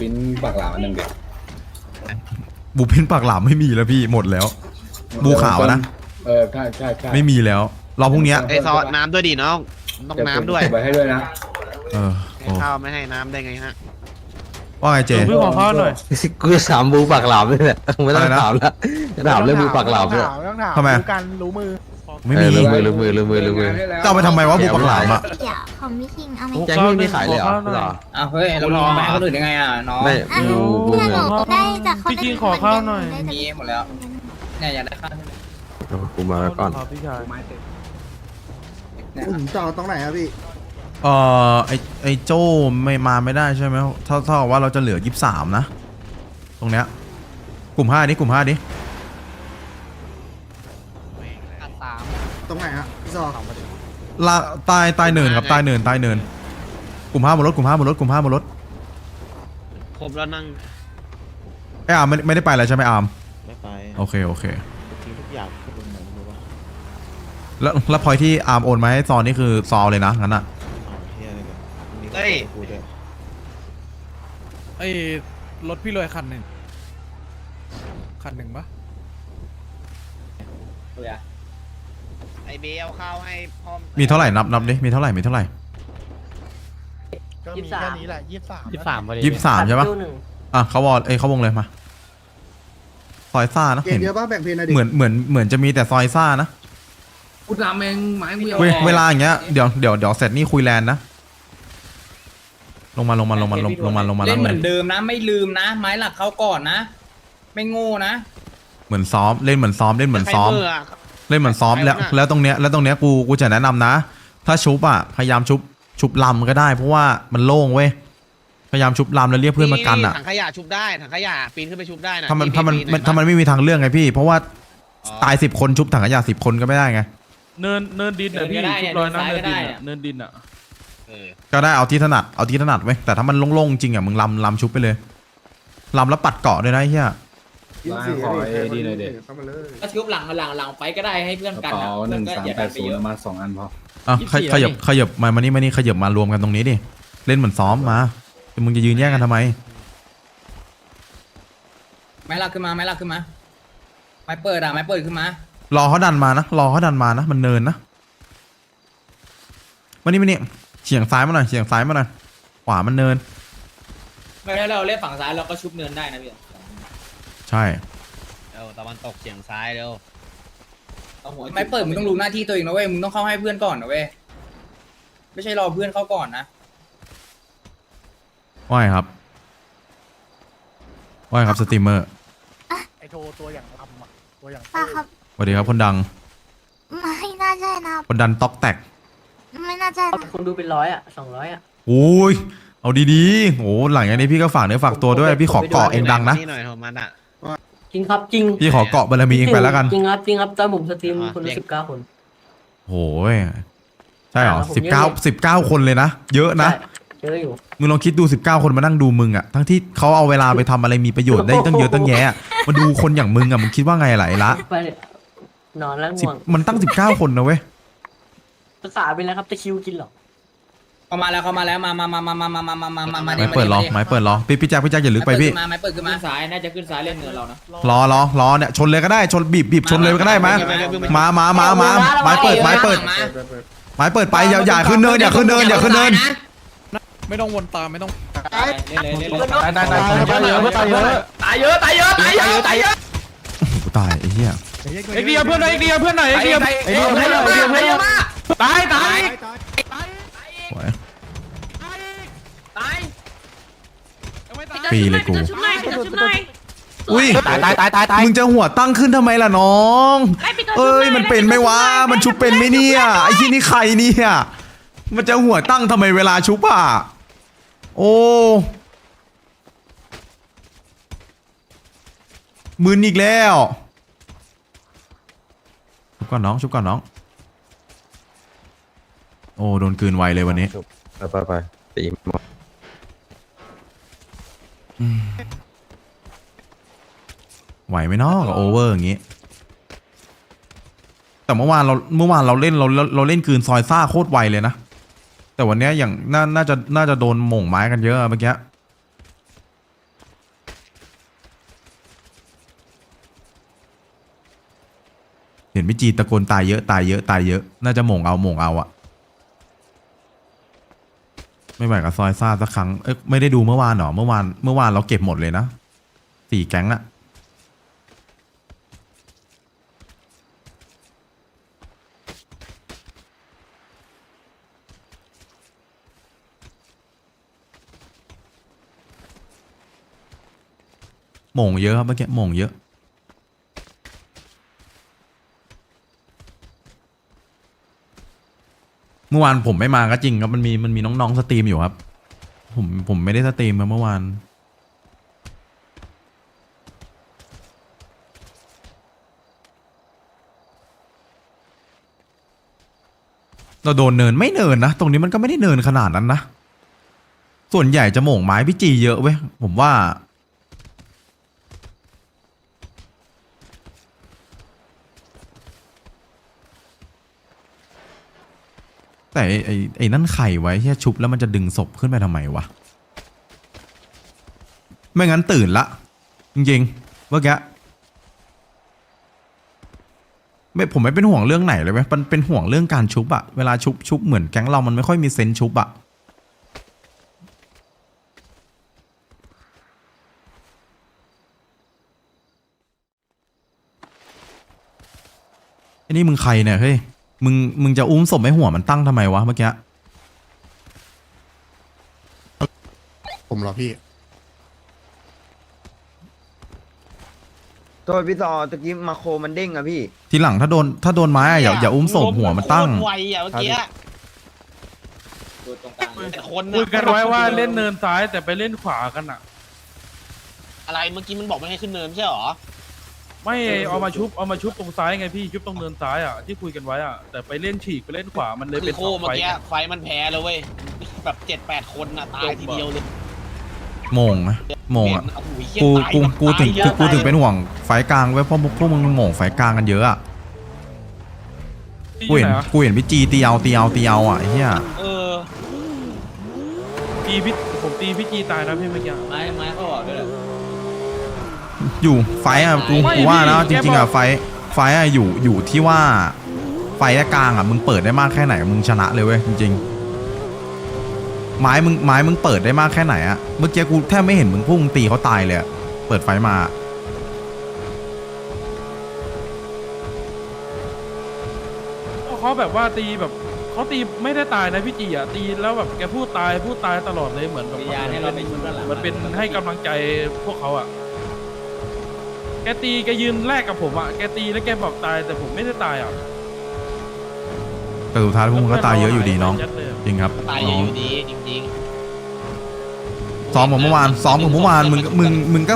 ปิ้นปากหลามอันหนึ่งเด็กบูพินปากหลามไม่มีแล้วพี่หมดแล้ว บูขาวนะ เออใช่ใช่ใช่ไม่มีแล้วรอพรุ่งเนี้ยไอ้ซอสน้ำด้วยดิน้อง ต้องน้ำด้วยเก็บไว้ให้ด้วยนะเออให้โอ้ข้าวไม่ให้น้ำได้ไงฮะ ว่าไงเจเพื่อขอข้าวหน่อยกูจะถามบูปากหลามเลยเนี่ยไม่ต้องอะไรนะถามแล้วจะถามเรื่องบูปากหลามเลยไม่ต้องถามทำไมรู้กันรู้มือ ไม่มีเออลืมมือลืมมือลืมมือลืมมือ จะเอาไปทำไมวะบูปากหลามอะ เดี๋ยวผมมีคิงเอาไหมแจ็คไม่มีขายเลยเหรอเหรออ้าวเฮ้ยเราลองแม่คนอื่นยังไงอะน้องไม่อะบูบูถ้าหนูได้จากคนพี่คิงขอข้าวหน่อย มีหมดแล้วเนี่ยอยากได้ข้าวใช่ไหมกูมาก่อน ครับพี่ชาย เนี่ยผมจอดตรงไหนครับพี่ เออไอไอโจ้ไม่มาไม่ได้ใช่ไหมเท่าเท่ากับว่าเราจะเหลือยี่สามนะ ตรงเนี้ยกลุ่มห้าดิกลุ่มห้าดิ ตรงไหนฮะพี่ซอละใต้ใต้เนินครับใต้เนินใต้เนิน กลุ่มห้าบนรถกลุ่มห้าบนรถกลุ่มห้าบนรถผมแล้วนั่งไออาร์มไม่ไม่ได้ไปแล้วใช่ไหมอาร์มไม่ไปโอเคโอเค ทิ้งทุกอย่างที่เป็นเหมือนรู้ว่าแล้วแล้วพอยที่อาร์มโอนมาให้ซอนนี่คือซอเลยนะงั้นอะเอาเฮียอะไรกันนี่ก็เฮ้ยกูด้วยไอ้รถพี่รวยคันหนึ่งคันหนึ่งปะ ไอเบลเอาข้าวให้พ่อมีเท่าไหร่นับนับดิมีเท่าไหร่มีเท่าไหร่ก็มีแค่นี้แหละยี่สิบสามยี่สามพอดียี่สิบสามใช่ปะอะเขาวอลเอ้ยเขาวงเลยมาซอยซ่านะเกมเห็นเยอะป่ะแบ่งเพลงหน่อยดิเหมือนเหมือนเหมือนจะมีแต่ซอยซ่านะกูทำเองไม้เวียวเวเวลาอย่างเงี้ยเดี๋ยวเดี๋ยวเดี๋ยวเสร็จนี่คุยแลนด์นะลงมาลงมาลงมาลงลงมาลงมาเล่แล้วนเหเลมืยอนเดิมนะ ไม่ลืมนะ ไม้หลักเขาก่อนนะ ไม่โง่นะ เหมือนซ้อมเล่นเหมือนซ้อมเล่นเหมือนซ้อมใคร เบื่อเล่นเหมือนซ้อมแล้วใครวะน่ะแล้วตรงเนี้ยแล้วตรงเนี้ยกูกูจะแนะนำนะ ถ้าชุบอะพยายามชุบชุบลำก็ได้ เพราะว่ามันโล่งเว้ยพยายามชุบลำแล้วเรียกเพื่อนมากันอะถังขยะชุบได้ถังขยะปีนขึ้นไปชุบได้นะถ้ามันปีถ้ามันปีถ้ามันไม่มีทางเลือกไงพี่ เพราะว่าอ๋อตายสิบคนชุบถังขยะสิบคนก็ไม่ได้ไงเนินเนินดินอะพี่เดินก็ได้ชุบร้อยนะเดิเนินนซ้ายดิก็นได้อะเนินดินอะเออก็ได้เอาที่ถนัดเอาที่ถนัดเว้ยแต่ถ้ามันโล่งๆจริงอะมึงลำลำชุบไปเลยลำแล้วปัดเกาะด้วยนะไอ้เฮีย ยี่สิบสี่ขอไอ้ดีหน่อยเด็กเข้ามาเลยก็ชุบหลังหลังหลังไปก็ได้ให้เพื่อนกระกันเป๋าหนึ่งสามแปดศูนย์มาสองอันพออะขยขยับขยับมามานี่มานี่ขยับมารวมกันตรงนี้ดิเล่นเหมือนซ้อมมาแต่มึงจะยืนแย่งกันทำไมไม้หลักขึ้นมาไม้หลักขึ้นมาไม้เปิดอะไม้เปิดขึ้นมารอเขาดันมานะรอเขาดันมานะมันเนินนะมานี่มานี่เฉียงซ้ายมาหน่อยเฉียงซ้ายมาหน่อยขวามันเนินไม่ได้เราเล่นฝั่งซ้ายเราก็ชุบเนินได้นะพี่ใช่เร็วตะวันตกเฉียงซ้ายเร็วไม้เปิดมึงต้องรู้หน้าที่ตัวเองนะเว้ยมึงต้องเข้าให้เพื่อนก่อนนะเว้ยไม่ใช่รอเพื่อนเข้าก่อนนะว่ายครับว่ายครับสตรีมเมอร์ไอโทรตัวอย่างลำอะตัวอย่างป่ะครับ สวัสดีครับคนดัง ไม่น่าใช่นะครับคนดันต๊อกแตก ไม่น่าใช่นะคนดูเป็นร้อยอะสองร้อยอะโอ้ย เอาดีๆโอ้หลังจากนี้พี่ก็ฝากเนื้อฝากตัวด้วย พี่ขอเกาะเองดังนะ นี่หน่อยโทมันอะ จริงครับจริงพี่ขอเกาะบารมีเองไปแล้วกันจริงครับจริงครับตอนผมสตรีมอ่าคนละเรียกสิบเก้าคน โหยใช่เหรออ่าผมสิบเก้าเยอะสิบเก้าคนเลยนะ เยอะนะใช่เยอะอยู่มึงลองคิดดูสิบเก้าคนมานั่งดูมึงอะทั้งที่เขาเอาเวลาไปทำอะไรมีประโยชน์ได้ตั้งเยอะตั้งแยะอะมาดูคนอย่างมึงอะมึงคิดว่าไงไหลละไปเลยนอนแล้วสิบง่วงมันตั้งสิบเก้าคนนะเว้ยภาษาเป็นแล้วครับตะคริวกินเหรอ เข้ามาแล้วเข้ามาแล้วมามามามามามามามามามามาไม้เปิดรอไม้เปิดรอพี่พี่แจ๊คพี่แจ๊คอย่าลึกไปพี่ไม้เปิดขึ้นมาซ้ายน่าจะขึ้นซ้ายเล่นเนินเรานะรอรอรอเนี่ยชนเลยก็ได้ชนบีบบีบชนเลยก็ได้มามามามามาไม้เปิดไม้เปิดมาไม้เปิดไปอย่าอย่าขึ้นเนินอย่าขึ้นเนินอย่าขึ้นเนินไม่ต้องวนตามไม่ต้องเล่นเลยเล่นเลยตายตายตายตายเยอะตายเยอะตายเยอะตายเยอะตายเยอะตายเยอะกูตายไอ้เหี้ยเอ็กเดียเพื่อนหน่อยเอ็กเดียเพื่อนหน่อยเอ็กเดียเอ็กเดียเพื่อนหน่อยเอ็กเดียเพื่อนหน่อยตายต ฟรีเลยกู ชุบหน่อยชุบหน่อยอุ้ยตายตายตายตายตายมึงจะหัวตั้งขึ้นทำไมล่ะน้องเอ้ยมันเป็นไหมวะมันชุบเป็นไหมเนี่ยไอ้ที่นี่ใครเนี่ยมันจะหัวตั้งทำไมเวลาชุบอะโอ้มืนอีกแล้วชุบก่อนน้องชุบก่อนน้อง โอ้โดนกลืนไวเลยวันนี้ ไปไปไปตีหมด ไหวไหมเนาะกับโอเวอร์อย่างนี้ แต่เมื่อวานเราเมื่อวานเราเล่นเราเราเล่นคืนซอยซ่าโคตรไวเลยนะ แต่วันนี้อย่างน่าน่าจะน่าจะโดนหม่งไม้กันเยอะเมื่อกี้เห็นไม่จีตะโกนตายเยอะตายเยอะตายเยอะ น่าจะหม่งเอาหม่งเอาอะไม่ไหวกับซอยซ่าสักครั้ง เอ๊ะไม่ได้ดูเมื่อวานหรอ เมื่อวาน เมื่อวานเราเก็บหมดเลยนะ สี่แก๊งอะ หม่งเยอะครับเมื่อกี้หม่งเยอะ เมื่อวานผมไม่มาก็จริงครับมันมีมันมีน้องๆสตรีมอยู่ครับ ผมผมไม่ได้สตรีมมาเมื่อวานเราโดนเนินไม่เนินนะ ตรงนี้มันก็ไม่ได้เนินขนาดนั้นนะ ส่วนใหญ่จะโหม่งไม้พี่จีเยอะเว้ย ผมว่า แต่ไอ้ไอ้ไอ้นั่นไข่ไว้ที่ชุบแล้วมันจะดึงศพขึ้นไปทำไมวะ ไม่งั้นตื่นละ จริงๆเมื่อกี้ไม่ผมไม่เป็นห่วงเรื่องไหนเลยเว้ยมันเป็นห่วงเรื่องการชุบอะเวลาชุบชุบเหมือนแก๊งเรามันไม่ค่อยมีเซนชุบอะไอ้นี่มึงใครเนี่ยเฮ้ย มึงมึงจะอุ้มศพไอ้หัวมันตั้งทำไมวะเมื่อกี้ ผมเหรอพี่ตัวพี่ซอตะกี้มาโคมันเด้งอะพี่ ทีหลังถ้าโดนถ้าโดนไม้อะอย่าอย่าอุ้มศพหัวมันตั้งโคตรไวอะเมื่อกี้ตัวตรงกลางเลยแต่คนคุยกันไว้ว่าเล่นเนินซ้ายแต่ไปเล่นขวากันอะ อะไรเมื่อกี้มันบอกไม่ให้ขึ้นเนินไม่ใช่หรอ ไม่เอามาชุบเอามาชุบตรงซ้ายไงพี่ชุบตรงเนินซ้ายอะที่คุยกันไว้อะแต่ไปเล่นฉีกไปเล่นขวามันเลยคืเป็อนโคสองเมื่อไฟกี้ไฟมันแพ้เลยเว้ย แบบเจ็ดแปดคนน่ะตายทีเดียวเลยโมงนะโมงอะโอ้โหเหี้ยกูตายกูแบบกูถึงตายเยอะกูถึงเป็นห่วงไฟกลางไว้ยเพราะพวกมึงโหม่งไฟกลางกันเยอะอะที่กูเห็น ไหนอะกูเห็นพี่จีตีเอาตีเอาตีเอาอะไอ้เหี้ยเออ ตีพี่ผมตีพี่จีตายนะพี่เมื่อกี้ไม้ไม้เขาบอกด้วยเหรอ อยู่ไฟอะกูไม่กูว่านะจพี่ริงๆแกบอะอกไฟไฟอะอยู่อยู่ที่ว่าไฟกลางอะมึงเปิดได้มากแค่ไหนมึงชนะเลยเว้ยจริงๆไม้มึงไม้มึงเปิดได้มากแค่ไหนอะเมื่อกี้กูแทบไม่เห็นมึงพุ่งตีเขาตายเลยอะเปิดไฟมาเขาแบบว่าตีแบบเขาตีไม่ได้ตายนะพี่จีอะตีแล้วแบบแกพูดตายพูดตายตลอดเลยเหมือนแบบมียาให้เราไปชุบด้านหลังมันเป็นให้กำลังใจพวกเขาอะ แกตีแกยืนแลกกับผมอะแกตีแล้วแกบอกตายแต่ผมไม่ได้ตายอะแต่สุดท้ายพวกมึงก็ตายเยอะอยู่ดีน้อง ยัดเลยจริงครับตายน้องอยู่ดีจริงๆ ซ้อมผมเมื่อวานซ้อมผมเมื่อวานมึงมึงมึงก็